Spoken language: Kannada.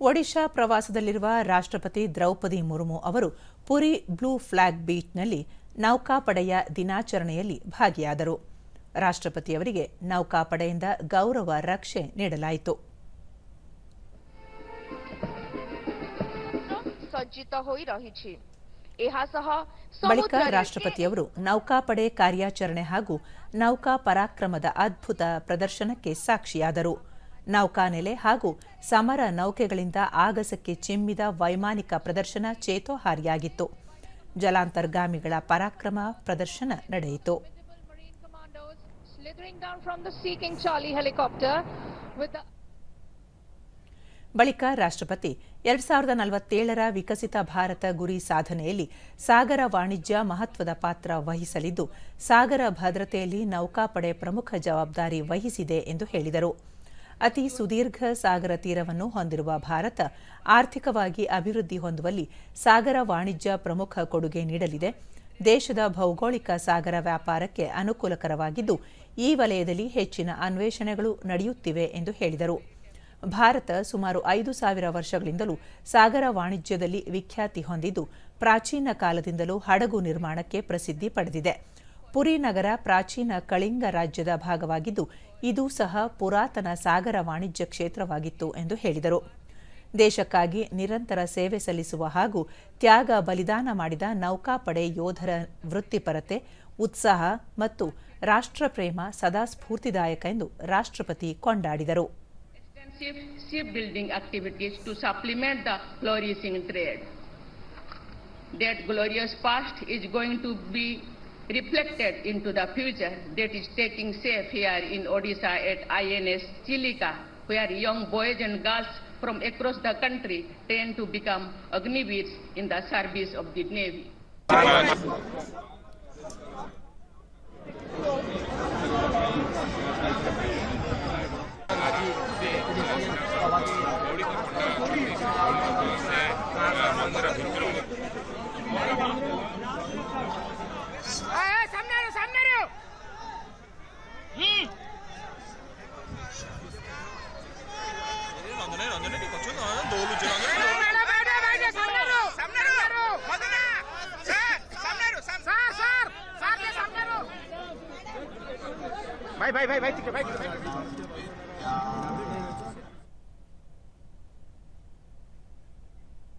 ಒಡಿಶಾ ಪ್ರವಾಸದಲ್ಲಿರುವ ರಾಷ್ಟ್ರಪತಿ ದ್ರೌಪದಿ ಮುರ್ಮು ಅವರು ಪುರಿ ಬ್ಲೂ ಫ್ಲಾಗ್ ಬೀಚ್ನಲ್ಲಿ ನೌಕಾಪಡೆಯ ದಿನಾಚರಣೆಯಲ್ಲಿ ಭಾಗಿಯಾದರು. ರಾಷ್ಟ್ರಪತಿಯವರಿಗೆ ನೌಕಾಪಡೆಯಿಂದ ಗೌರವ ರಕ್ಷೆ ನೀಡಲಾಯಿತು. ಬಳಿಕ ರಾಷ್ಟ್ರಪತಿಯವರು ನೌಕಾಪಡೆ ಕಾರ್ಯಾಚರಣೆ ಹಾಗೂ ನೌಕಾ ಪರಾಕ್ರಮದ ಅದ್ಭುತ ಪ್ರದರ್ಶನಕ್ಕೆ ಸಾಕ್ಷಿಯಾದರು. ನೌಕಾನೆಲೆ ಹಾಗೂ ಸಮರ ನೌಕೆಗಳಿಂದ ಆಗಸಕ್ಕೆ ಚಿಮ್ಮಿದ ವೈಮಾನಿಕ ಪ್ರದರ್ಶನ ಚೇತೋಹಾರಿಯಾಗಿತ್ತು. ಜಲಾಂತರ್ಗಾಮಿಗಳ ಪರಾಕ್ರಮ ಪ್ರದರ್ಶನ ನಡೆಯಿತು. ಬಳಿಕ ರಾಷ್ಟ್ರಪತಿ ಎರಡ್ ಸಾವಿರದ ನಲವತ್ತೇಳರ ವಿಕಸಿತ ಭಾರತ ಗುರಿ ಸಾಧನೆಯಲ್ಲಿ ಸಾಗರ ವಾಣಿಜ್ಯ ಮಹತ್ವದ ಪಾತ್ರ ವಹಿಸಲಿದ್ದು, ಸಾಗರ ಭದ್ರತೆಯಲ್ಲಿ ನೌಕಾಪಡೆ ಪ್ರಮುಖ ಜವಾಬ್ದಾರಿ ವಹಿಸಿದೆ ಎಂದು ಹೇಳಿದರು. ಅತಿ ಸುದೀರ್ಘ ಸಾಗರ ತೀರವನ್ನು ಹೊಂದಿರುವ ಭಾರತ ಆರ್ಥಿಕವಾಗಿ ಅಭಿವೃದ್ಧಿ ಹೊಂದುವಲ್ಲಿ ಸಾಗರ ವಾಣಿಜ್ಯ ಪ್ರಮುಖ ಕೊಡುಗೆ ನೀಡಲಿದೆ. ದೇಶದ ಭೌಗೋಳಿಕ ಸಾಗರ ವ್ಯಾಪಾರಕ್ಕೆ ಅನುಕೂಲಕರವಾಗಿದ್ದು, ಈ ವಲಯದಲ್ಲಿ ಹೆಚ್ಚಿನ ಅನ್ವೇಷಣೆಗಳು ನಡೆಯುತ್ತಿವೆ ಎಂದು ಹೇಳಿದರು. ಭಾರತ ಸುಮಾರು ಐದು ಸಾವಿರ ವರ್ಷಗಳಿಂದಲೂ ಸಾಗರ ವಾಣಿಜ್ಯದಲ್ಲಿ ವಿಖ್ಯಾತಿ ಹೊಂದಿದ್ದು, ಪ್ರಾಚೀನ ಕಾಲದಿಂದಲೂ ಹಡಗು ನಿರ್ಮಾಣಕ್ಕೆ ಪ್ರಸಿದ್ಧಿ ಪಡೆದಿದೆ. ಪುರಿ ನಗರ ಪ್ರಾಚೀನ ಕಳಿಂಗ ರಾಜ್ಯದ ಭಾಗವಾಗಿದ್ದು, ಇದು ಸಹ ಪುರಾತನ ಸಾಗರ ವಾಣಿಜ್ಯ ಕ್ಷೇತ್ರವಾಗಿತ್ತು ಎಂದು ಹೇಳಿದರು ದೇಶಕ್ಕಾಗಿ ನಿರಂತರ ಸೇವೆ ಸಲ್ಲಿಸುವ ಹಾಗೂ ತ್ಯಾಗ ಬಲಿದಾನ ಮಾಡಿದ ನೌಕಾಪಡೆ ಯೋಧರ ವೃತ್ತಿಪರತೆ, ಉತ್ಸಾಹ ಮತ್ತು ರಾಷ್ಟ್ರಪ್ರೇಮ ಸದಾ ಸ್ಫೂರ್ತಿದಾಯಕ ಎಂದು ರಾಷ್ಟ್ರಪತಿ ಕೊಂಡಾಡಿದರು. That glorious past is going to be reflected into the future that is taking shape here in Odisha at INS Chilika, where young boys and girls from across the country train to become Agniveers in the service of the Navy. 안전해 안전해 걱정 너 올리지 안전해 바이데 바이데 삼나루 삼나루 거드나 사 삼나루 삼사사 사게 삼나루 바이 바이 바이 바이 찍